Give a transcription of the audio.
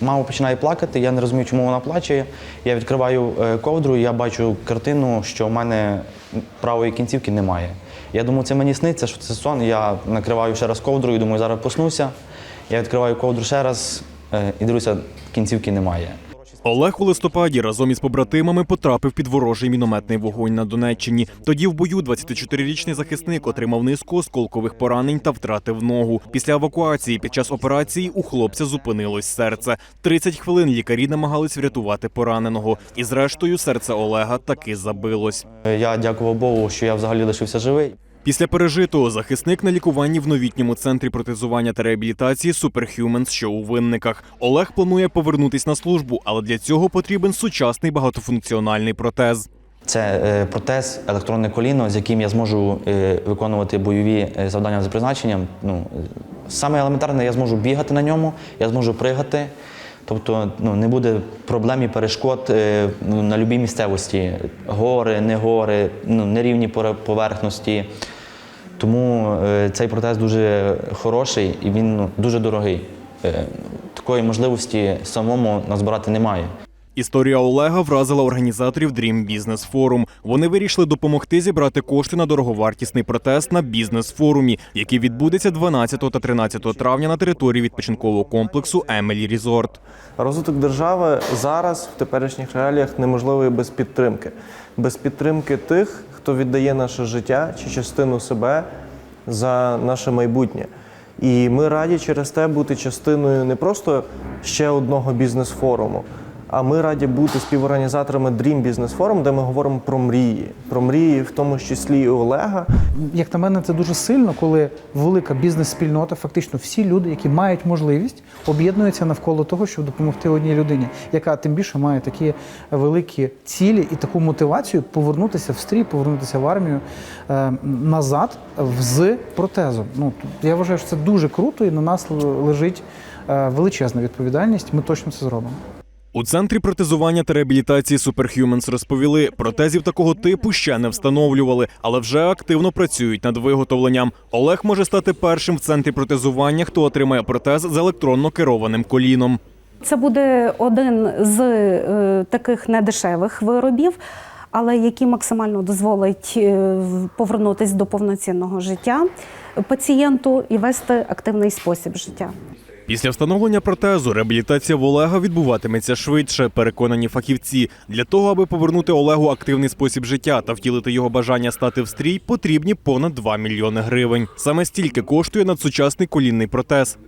Мама починає плакати, я не розумію, чому вона плаче. Я відкриваю е, ковдру, і я бачу картину, що в мене правої кінцівки немає. Я думаю, це мені сниться, що це сон. Я накриваю ще раз ковдру і думаю, зараз поснуся. Я відкриваю ковдру ще раз е, і дивлюся, кінцівки немає. Олег у листопаді разом із побратимами потрапив під ворожий мінометний вогонь на Донеччині. Тоді в бою 24-річний захисник отримав низку осколкових поранень та втратив ногу. Після евакуації під час операції у хлопця зупинилось серце. 30 хвилин лікарі намагались врятувати пораненого. І зрештою серце Олега таки забилось. Я дякував Богу, що я взагалі лишився живий. Після пережитого захисник на лікуванні в новітньому центрі протезування та реабілітації Superhumans, що у винниках. Олег планує повернутись на службу, але для цього потрібен сучасний багатофункціональний протез. Це е, протез, електронне коліно, з яким я зможу е, виконувати бойові е, завдання за призначенням. Ну, саме елементарне, я зможу бігати на ньому, я зможу пригати. Тобто ну, не буде проблем і перешкод ну, на будь-якій місцевості. Гори, не гори, ну, нерівні поверхності. Тому е, цей протез дуже хороший і він ну, дуже дорогий. Е, такої можливості самому назбирати немає. Історія Олега вразила організаторів Dream Business Forum. Вони вирішили допомогти зібрати кошти на дороговартісний протест на бізнес-форумі, який відбудеться 12 та 13 травня на території відпочинкового комплексу Емелі Різорт. Розвиток держави зараз в теперішніх реаліях неможливий без підтримки. Без підтримки тих, хто віддає наше життя чи частину себе за наше майбутнє. І ми раді через те бути частиною не просто ще одного бізнес-форуму, а ми раді бути співорганізаторами Dream Business Forum, де ми говоримо про мрії, про мрії, в тому числі і Олега, Як на мене, це дуже сильно, коли велика бізнес-спільнота, фактично всі люди, які мають можливість, об'єднуються навколо того, щоб допомогти одній людині, яка тим більше має такі великі цілі і таку мотивацію повернутися в стрій, повернутися в армію е, назад з протезом. Ну я вважаю, що це дуже круто, і на нас лежить е, величезна відповідальність. Ми точно це зробимо. У центрі протезування та реабілітації Superhumans розповіли, протезів такого типу ще не встановлювали, але вже активно працюють над виготовленням. Олег може стати першим в центрі протезування, хто отримає протез з електронно керованим коліном. Це буде один з е, таких недешевих виробів, але який максимально дозволить е, повернутися до повноцінного життя пацієнту і вести активний спосіб життя. Після встановлення протезу реабілітація в Олега відбуватиметься швидше, переконані фахівці. Для того, аби повернути Олегу активний спосіб життя та втілити його бажання стати в стрій, потрібні понад 2 мільйони гривень. Саме стільки коштує надсучасний колінний протез.